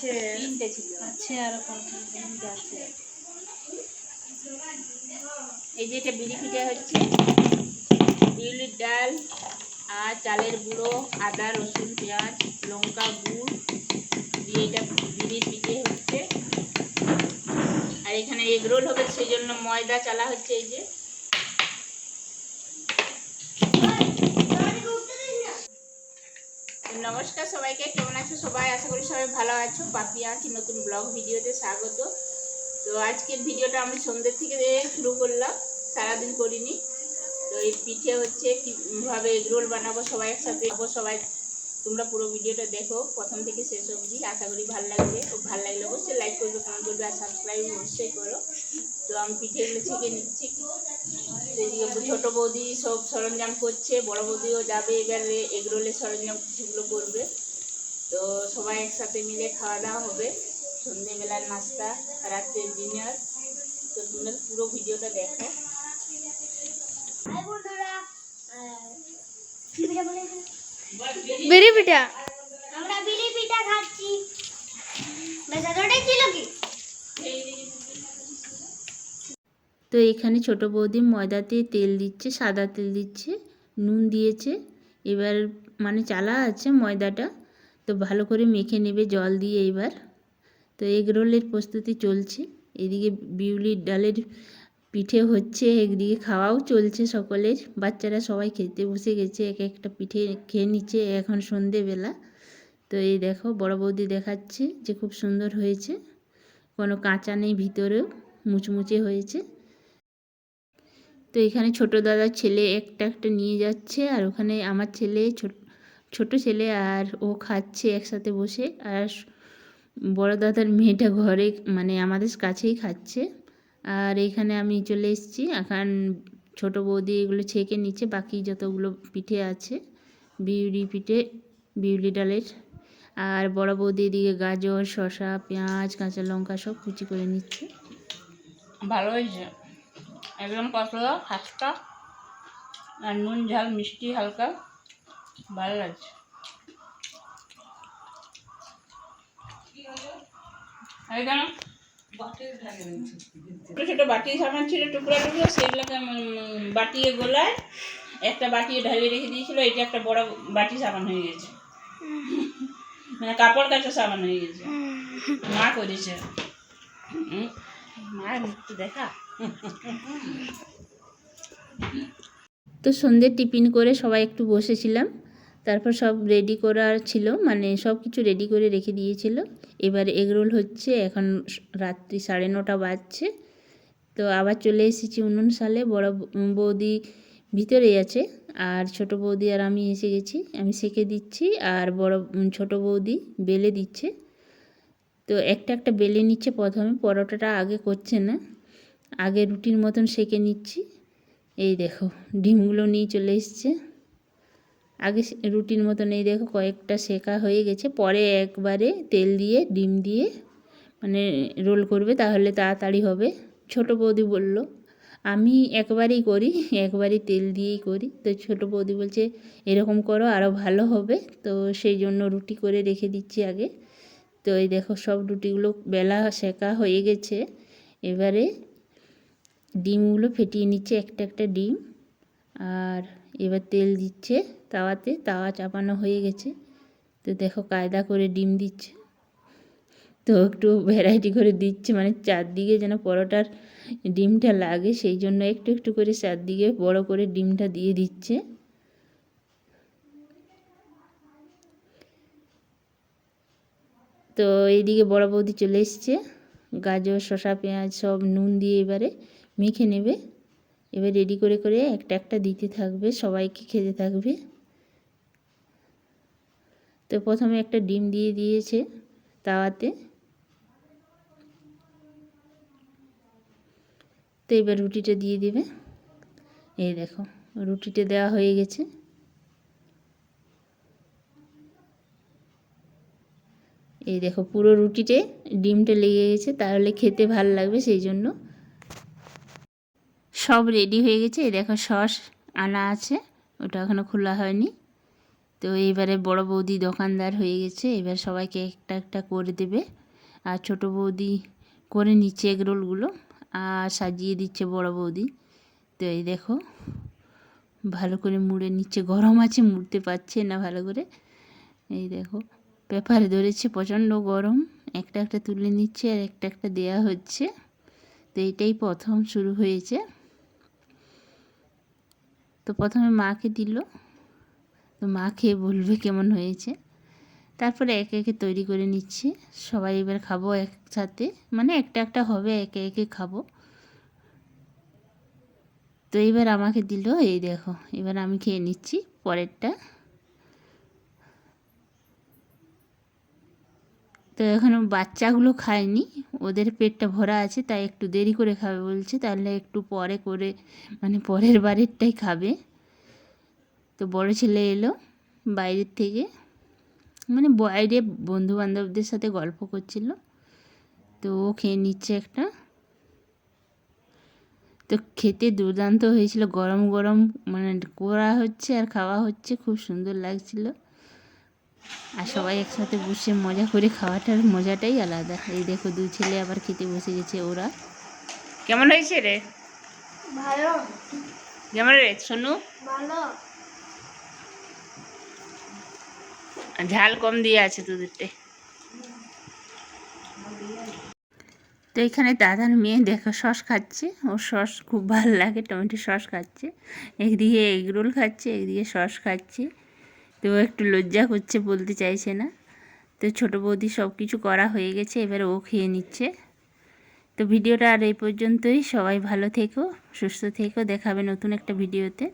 আছে। তিনটে ছিল। আছে আর কোনটা আছে। এই যে এটা বিড়ি পিঠে হচ্ছে। বিউলির ডাল আর চালের গুঁড়ো আদা রসুন পেঁয়াজ লঙ্কা গুড় দিয়ে এটা বিড়ির পিঠে হচ্ছে। আর এখানে এগরোল হবে সেই জন্য ময়দা চালা হচ্ছে এই যে। নমস্কার সবাইকে, কেমন আছো সবাই? আশা করি সবাই ভালো আছো। পাপিয়া কি নতুন ব্লগ ভিডিওতে স্বাগত। তো আজকের ভিডিওটা আমি সন্ধ্যের থেকে শুরু করলাম, সারাদিন করিনি। তো এই পিঠে হচ্ছে কীভাবে এগরোল বানাবো সবাই একসাথে, সবাই তোমরা পুরো ভিডিওটা দেখো, প্রথম থেকে শেষ অবধি। আশা করি ভালো লাগবে। খুব ভালো লাগলে অবশ্যই লাইক করবে কমেন্ট করবে আর সাবস্ক্রাইব অবশ্যই করো। তো আমি পিঠেগুলো ছেঁকে নিচ্ছি। ছোটো বৌদি সব সরঞ্জাম করছে, বড় বৌদিও যাবে এবারে এগরোলের সরঞ্জাম কিছুগুলো করবে। তো সবাই একসাথে মিলে খাওয়া দাওয়া হবে। সন্ধ্যেবেলার নাস্তা রাত্রের ডিনার তো তোমরা পুরো ভিডিওটা দেখো। বিড়ি পিঠা? আমরা বিড়ি পিঠা খাচ্ছি। এতটাই ছিল কি? তো এখানে ছোট বৌদি ময়দাতে তেল দিচ্ছে সাদা তেল দিচ্ছে নুন দিয়েছে। এবার মানে চালা আছে ময়দাটা। তো ভালো করে মেখে নেবে জল দিয়ে এবার। তো এগ রোলের প্রস্তুতি চলছে। এদিকে বিউলির ডালের পিঠে হচ্ছে, একদিকে খাওয়াও চলছে সকলের। বাচ্চারা সবাই খেতে বসে গেছে, এক একটা পিঠে খেয়ে নিচ্ছে এখন সন্ধেবেলা। তো এই দেখো, বড় বৌদি দেখাচ্ছে যে খুব সুন্দর হয়েছে। কোনো কাঁচা নেই ভিতরেও, মুচমুচে হয়েছে। তো এখানে ছোট দাদার ছেলে একটা একটা নিয়ে যাচ্ছে, আর ওখানে আমার ছেলে, ছোট ছোট ছেলে আর ও খাচ্ছে একসাথে বসে। আর বড় দাদার মেয়েটা ঘরে মানে আমাদের কাছেই খাচ্ছে। আর এখানে আমি চলে এসেছি। এখন ছোট বৌদি এগুলো ছেঁকে নিচ্ছে, বাকি যতগুলো পিঠে আছে বিউলি পিঠে, বিউলি ডালের। আর বড় বৌদি এদিকে গাজর, শসা, পেঁয়াজ, কাঁচা লঙ্কা সব কুচি করে নিচ্ছে। ভালো হয়েছে। একদম পাতলা খাস্তা আর নুন, ঝাল, মিষ্টি, হালকা। ভালো লাগছে। আর এখানে ছোটো ছোটো বাটি। সামান ছিল টুকরা টুকরো সেগুলোকে বাটিয়ে গোলায় একটা বাটিয়ে ঢালিয়ে রেখে দিয়েছিল এটা একটা বড় বাটি সাবান হয়ে গেছে। মানে কাপড় কাচা সাবান হয়ে গেছে। মা করেছে। মায়ের মুখটা দেখা। তো সন্ধ্যে টিফিন করে সবাই একটু বসেছিলাম। তারপর সব রেডি করার ছিল মানে সব কিছু রেডি করে রেখে দিয়েছিল। এবার এগরোল হচ্ছে, এখন রাত্রি সাড়ে নটা বাজছে। তো আবার চলে এসেছি উনুন সালে, বড় বৌদি ভিতরেই আছে, আর ছোট বৌদি আর আমি এসে গেছি। আমি সেকে দিচ্ছি, আর বড় ছোট বৌদি বেলে দিচ্ছে। তো একটা একটা বেলে নিচ্ছে, প্রথমে পরোটাটা আগে করছে না। আগে রুটির মতন সেকে নিচ্ছি। এই দেখো, ডিমগুলো নিয়ে চলে এসছে। আগে রুটির মতন এই দেখো কয়েকটা সেকা হয়ে গেছে। পরে একবারে তেল দিয়ে, ডিম দিয়ে মানে রোল করবে, তাহলে তাড়াতাড়ি হবে। ছোট বৌদি বলল, আমি একবারই করি, একবারই তেল দিয়েই করি। তো ছোট বৌদি বলছে, এরকম করো আরও ভালো হবে। তো সেই জন্য রুটি করে রেখে দিচ্ছি আগে। তো এই দেখো সব রুটিগুলো বেলা সেকা হয়ে গেছে। এবারে ডিমগুলো ফেটিয়ে নিচ্ছে একটা একটা ডিম। আর এবার তেল দিচ্ছে তাওয়াতে, তাওয়া চাপানো হয়ে গেছে। তো দেখো কায়দা করে ডিম দিচ্ছে। তো একটু ভ্যারাইটি করে দিচ্ছে মানে চারদিকে যেন পরোটার ডিমটা লাগে, সেই জন্য একটু একটু করে চারদিকে বড় করে ডিমটা দিয়ে দিচ্ছে। তো এইদিকে বড় বৌদি চলে এসছে। গাজর, শসা, পেঁয়াজ সব নুন দিয়ে এবারে মেখে নেবে। এবার রেডি করে করে একটা একটা দিতে থাকবে, সবাইকে খেতে থাকবে। তো প্রথমে একটা ডিম দিয়ে দিয়েছে তাওয়াতে। তো এবার রুটিটা দিয়ে দেবে। এই দেখো, রুটিটা দেওয়া হয়ে গেছে। এই দেখো, পুরো রুটিতে ডিমটা লেগে গেছে, তাহলে খেতে ভালো লাগবে সেই জন্য। সব রেডি হয়ে গেছে। এই দেখো সস আনা আছে, ওটা এখনও খোলা হয়নি। তো এইবারে বড় বৌদি দোকানদার হয়ে গেছে, এবার সবাইকে একটা একটা করে দেবে। আর ছোট বৌদি করে নিচ্ছে এগরোলগুলো আর সাজিয়ে দিচ্ছে বড় বৌদি। তো এই দেখো, ভালো করে মুড়ে নিচ্ছে, গরম আছে, মুড়তে পারছে না ভালো করে। এই দেখো, পেপারে ধরেছে প্রচণ্ড গরম, একটা একটা তুলে নিচ্ছে আর একটা একটা দেয়া হচ্ছে। তো এটাই প্রথম শুরু হয়েছে। তো প্রথমে মাকে দিল। তো মা খেয়ে বলবে কেমন হয়েছে। তারপরে একে একে তৈরি করে নিচ্ছি। সবাই এবার খাব একসাথে। মানে একটা একটা হবে, একে একে খাব। তো এবার আমাকে দিল, এই দেখো, এবার আমি খেয়ে নিচ্ছি পরেরটা। তো এখনও বাচ্চাগুলো খায়নি। ওদের পেটটা ভরা আছে, তাই একটু দেরি করে খাবে বলছে, তাহলে একটু পরে করে মানে পরের বাড়িরটাই খাবে। তো বড় ছেলে এলো বাইরের থেকে মানে বাইরে বন্ধু বান্ধবদের সাথে গল্প করছিল। তো ও খেয়ে নিচ্ছে একটা। তো খেতে দুর্দান্ত হয়েছিল, গরম গরম মানে করা হচ্ছে আর খাওয়া হচ্ছে, খুব সুন্দর লাগছিল। আর সবাই একসাথে বসে মজা করে খাওয়াটার মজাটাই আলাদা। এই দেখো দুই ছেলে আবার খেতে বসে গেছে ওরা। কেমন হয়েছে রে? ভালো। কেমন রে সোনু? ভালো। ঝাল কম দিয়ে আছে তোদেরটে তো এখানে দাদার মেয়ে দেখো সস খাচ্ছে। ওর সস খুব ভালো লাগে টমেটো সস খাচ্ছে। একদিকে এগরোল খাচ্ছে একদিকে সস খাচ্ছে। তো একটু লজ্জা করছে বলতে চাইছে না। তো ছোটো বৌদি সব কিছু করা হয়ে গেছে, এবার ও খেয়ে নিচ্ছে। তো ভিডিওটা আর এই পর্যন্তই। সবাই ভালো থেকো, সুস্থ থেকো। দেখাবে নতুন একটা ভিডিওতে।